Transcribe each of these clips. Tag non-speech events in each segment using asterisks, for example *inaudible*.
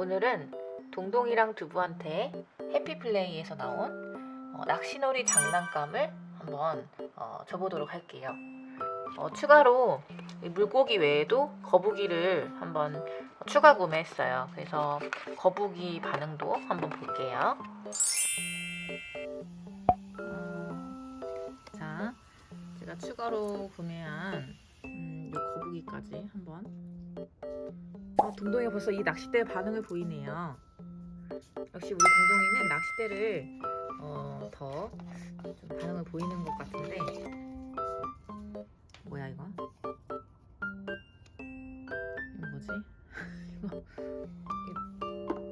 오늘은 동동이랑 두부한테 해피플레이에서 나온 어, 낚시놀이 장난감을 한번 어, 줘보도록 할게요. 어, 추가로 이 물고기 외에도 거북이를 한번 추가 구매했어요. 그래서 거북이 반응도 한번 볼게요. 음, 자, 제가 추가로 구매한 음, 이 거북이까지 한번 어, 동동이가 벌써 이 낚싯대 반응을 보이네요. 역시 우리 동동이는 낚싯대를 어, 더좀 반응을 보이는 것 같은데 뭐야 이거? 이거 뭐지? 이거, *laughs*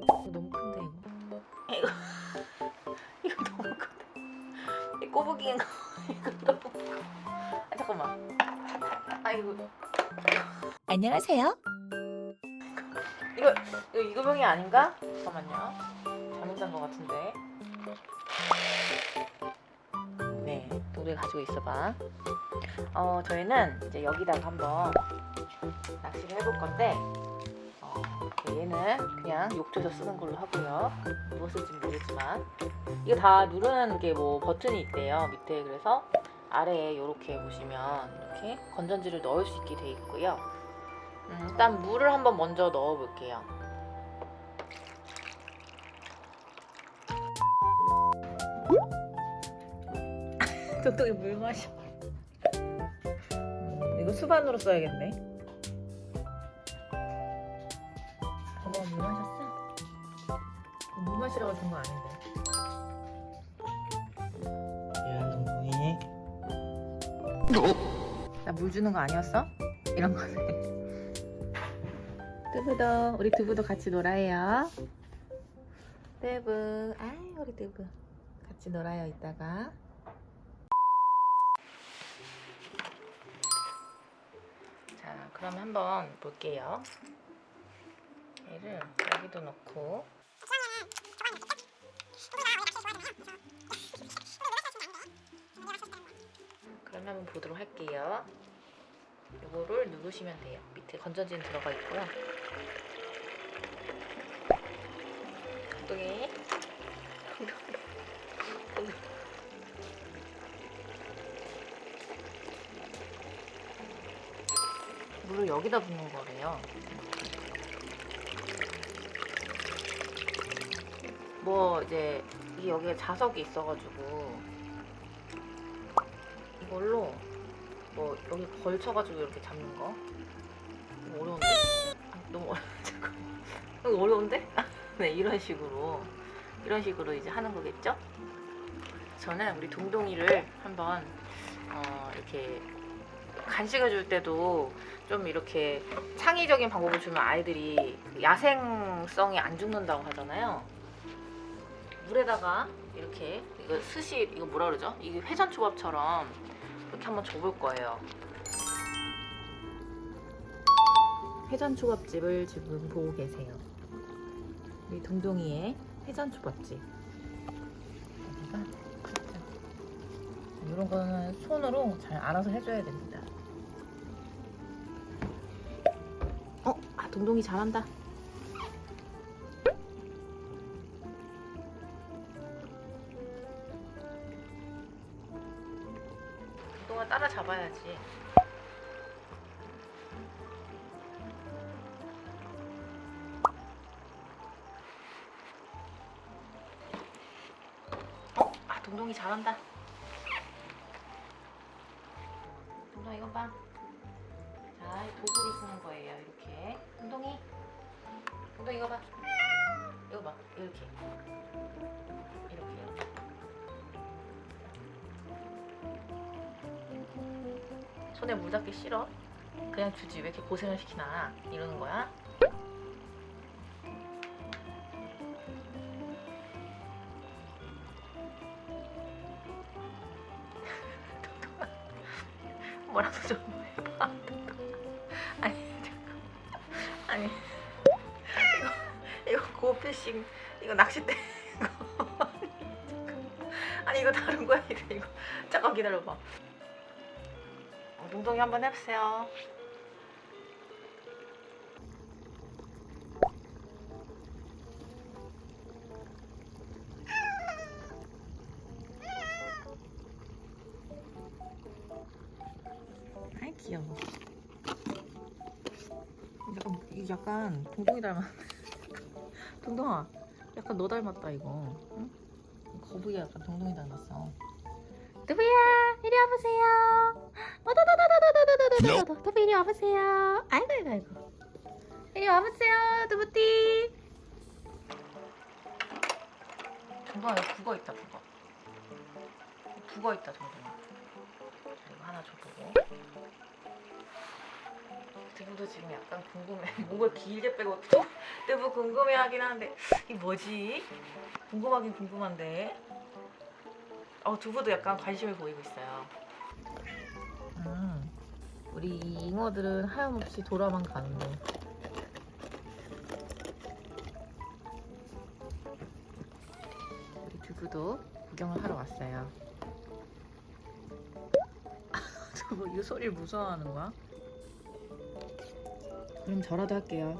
이거, 너무 큰데 이거? 이거 *laughs* 이거 너무 큰데? 이 꼬부기인가? *laughs* 이거 너무 커. 아 잠깐만. 아이고 안녕하세요. 이거 이거 이거병이 아닌가? 잠깐만요. 잘못 산것 같은데. 네, 동동이 가지고 있어봐. 어, 저희는 이제 여기다가 한번 낚시를 해볼 건데, 어, 얘는 그냥 욕조에서 쓰는 걸로 하고요. 무엇을지 모르지만 이거 다 누르는 게 뭐 버튼이 있대요 밑에 그래서 아래에 이렇게 보시면 이렇게 건전지를 넣을 수 있게 돼 있고요. 음, 일단 물을 한번 먼저 넣어 볼게요. *laughs* 도둑이 물 마셔. 음, 이거 수반으로 써야겠네. 어머 물 마셨어? 물 마시라고 준 거 아닌데. 미안 동동이 나 물 주는 거 아니었어? 이런 거네. 두부도 우리 두부도 같이 놀아요. 두부, 아이 우리 두부 같이 놀아요 이따가. 자, 그럼 한번 볼게요. 얘를 여기도 넣고. 그러면 한번 보도록 할게요. 요거를 누르시면 돼요. 밑에 건전지는 들어가 있고요. 엉덩이. 엉덩이. *laughs* 물을 여기다 붓는 거래요. 뭐 이제 이게 여기에 자석이 있어가지고 이걸로 뭐 여기 걸쳐가지고 이렇게 잡는 거 너무 어려운데? 아, 너무 어려 *laughs* 잠깐 너무 어려운데? *laughs* 네 이런 식으로 이런 식으로 이제 하는 거겠죠? 저는 우리 동동이를 한번 어, 이렇게 간식을 줄 때도 좀 이렇게 창의적인 방법을 주면 아이들이 그 야생성이 안 죽는다고 하잖아요. 물에다가 이렇게 이거 스시 이거 뭐라 그러죠? 이게 회전 초밥처럼 이렇게 한번 줘볼 거예요. 회전 초밥집을 지금 보고 계세요. 우리 동동이의 회전 초밥집. 여기가 이런 거는 손으로 잘 알아서 해줘야 됩니다. 어, 아 동동이 잘한다. 동동아 따라 잡아야지. 어, 아 동동이 잘한다. 동동 이거 봐. 자, 이 도구를 쓰는 거예요. 이렇게. 동동이. 동동 이거 봐. 이거 봐. 이렇게. 손에 물 닿기 싫어? 그냥 주지. 왜 이렇게 고생을 시키나? 이러는 거야. *laughs* 뭐라도 좀 해봐. *laughs* 아니 잠깐. 아니 이거 이거 고피싱 이거 낚싯대 이거 *laughs* 아니 이거 다른 거야 이거 잠깐 기다려봐. 몽둥이 한번 해보세요. 아이 귀여워. 약간, 약간 동동이 닮았. *laughs* 동동아, 약간 너 닮았다 이거. 응? 거북이 약간 동동이 닮았어. 뚜비야. 이리 와보세요. 어더더더더더더더더더. 두부 이리 와보세요. 아이고 아이고 아이고. 이리 와보세요, 두부띠. 동동아 여기 북어 있다 북어. 북어 있다 동동아. 자, 이거 하나 줘보고. 두부도 지금 약간 궁금해. 목을 길게 빼고 또 두부 궁금해하긴 하는데 이 뭐지? 궁금하긴 궁금한데. 어 두부도 약간 관심을 보이고 있어요. 음, 우리 이 잉어들은 하염없이 돌아만 가는데. 우리 두부도 구경을 하러 왔어요. *laughs* 두부 이 소리를 무서워하는 거야? 그럼 저라도 할게요.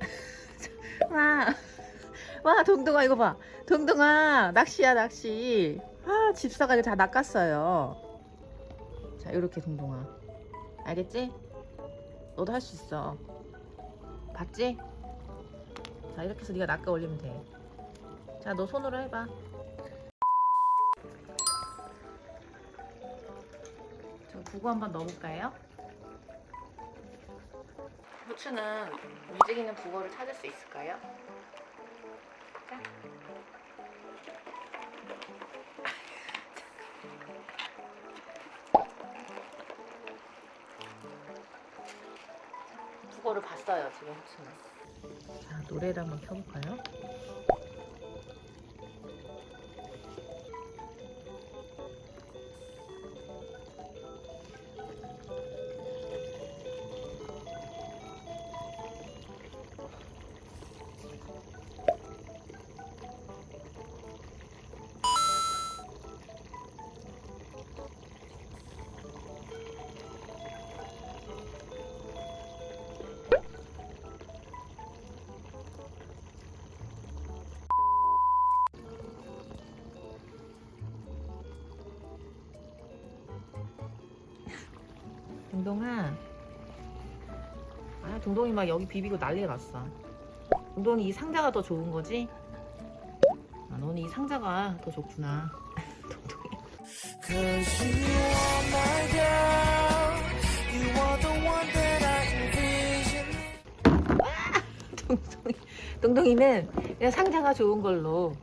*laughs* 와, 와 동동아 이거 봐. 동동아 낚시야 낚시. 아 집사가 다 낚았어요. 자 이렇게 동동아. 알겠지? 너도 할 수 있어. 봤지? 자 이렇게 해서 네가 낚아 올리면 돼. 자 너 손으로 해봐. 저 북어 한번 넣어볼까요? 부추는 움직이는 북어를 찾을 수 있을까요? 북어를 봤어요 지금 후추는. 자 노래를 한번 켜볼까요? 동동아. 아, 동동이 막 여기 비비고 난리 났어. 동동이 이 상자가 더 좋은 거지? 아, 너는 이 상자가 더 좋구나. *laughs* 동동이. Envision. 동동이. 동동이는 그냥 상자가 좋은 걸로